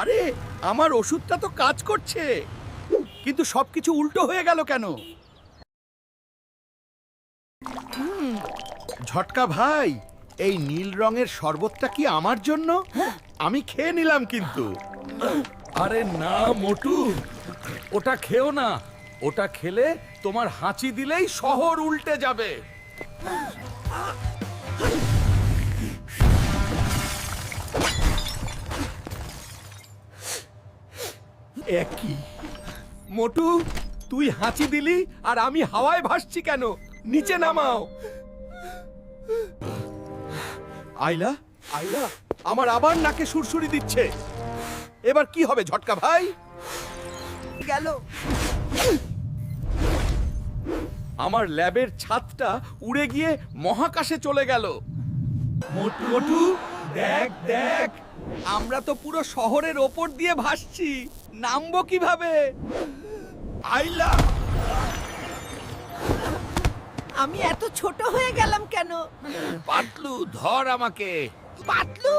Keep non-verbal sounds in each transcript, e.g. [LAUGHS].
আরে, আমার ওষুধটা তো কাজ করছে। কিন্তু সবকিছু উল্টো হয়ে গেল কেন? ঝটকা ভাই, এই নীল রঙের শরবতটা কি আমার জন্য? আমি খেয়ে নিলাম কিন্তু। আরে না, মোটু, ওটা খেও না। ওটা খেলে তোমার হাঁচি দিলেই শহর উল্টে যাবে। একই। মোটু তুই হাঁচি দিলি আর আমি হাওয়ায় ভাসছি কেন? নিচে নামাও। আইলা আইলা আমার আবার নাকে সুরসুরি দিচ্ছে। এবার কি হবে ঝটকা ভাই? গেল। আমার ল্যাবের ছাদটা উড়ে গিয়ে মহাকাশে চলে গেল। মোটু মোটু দেখ দেখ। আমরা তো পুরো শহরের ওপর দিয়ে ভাসছি। নামবো কীভাবে? আইলা আমি এত ছোট হয়ে গেলাম কেন? পাতলু ধর আমাকে। পাতলু?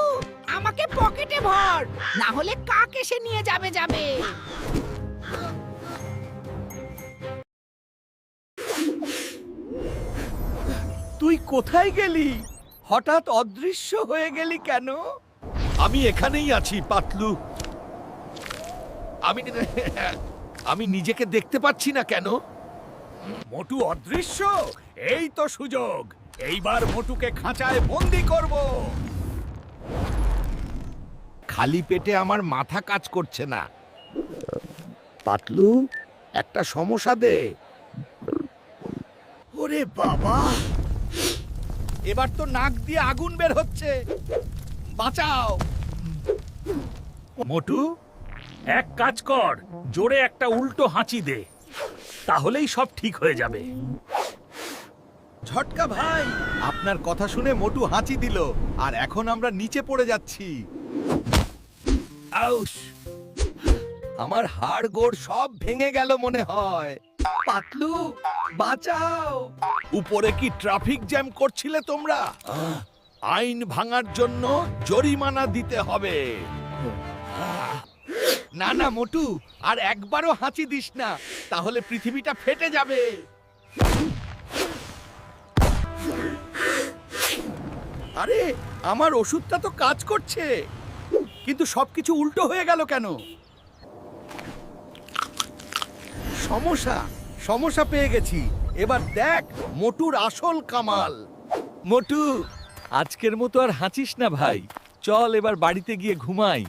আমাকে পকেটে ভর না হলে কাক এসে নিয়ে যাবে যাবে। তুই কোথায় গেলি? হঠাৎ অদৃশ্য হয়ে গেলি কেন? আমি এখানেই আছি পাতলু। আমি [LAUGHS] আমি নিজেকে দেখতে পাচ্ছি না কেন? মোটু অদৃশ্য? এই তো সুযোগ। এইবার মোটুকে খাঁচায় বন্দি করব। খালি পেটে আমার মাথা কাজ করছে না। পাতলু? একটা সমস্যা দে। ওরে বাবা! এবার তো নাক দিয়ে আগুন বের হচ্ছে। বাঁচাও। মোটু এক কাজ কর জোরে একটা উল্টো হাঁচি দে তাহলেই সব ঠিক হয়ে যাবে। ঝটকা ভাই। আপনার কথা শুনে মোটু হাঁচি দিল আর এখন আমরা নিচে পড়ে যাচ্ছি। আউশ আমার হাড় গোড় সব ভেঙে গেল মনে হয়। পাতলু, বাঁচাও। উপরে কি ট্রাফিক জ্যাম করছিলে তোমরা? আইন ভাঙার জন্য জরিমানা দিতে হবে। না না, মোটু, আর একবারও হাঁচি দিস না, তাহলে পৃথিবীটা ফেটে যাবে। আরে, আমার ওষুধটা তো কাজ করছে, কিন্তু সবকিছু উল্টো হয়ে গেল কেন? সমস্যা সমস্যা পেয়ে গেছি। এবার দেখ, মোটুর আসল কামাল। মোটু, আজকের মতো আর হাঁচিস না ভাই। চল এবার বাড়িতে গিয়ে ঘুমাই।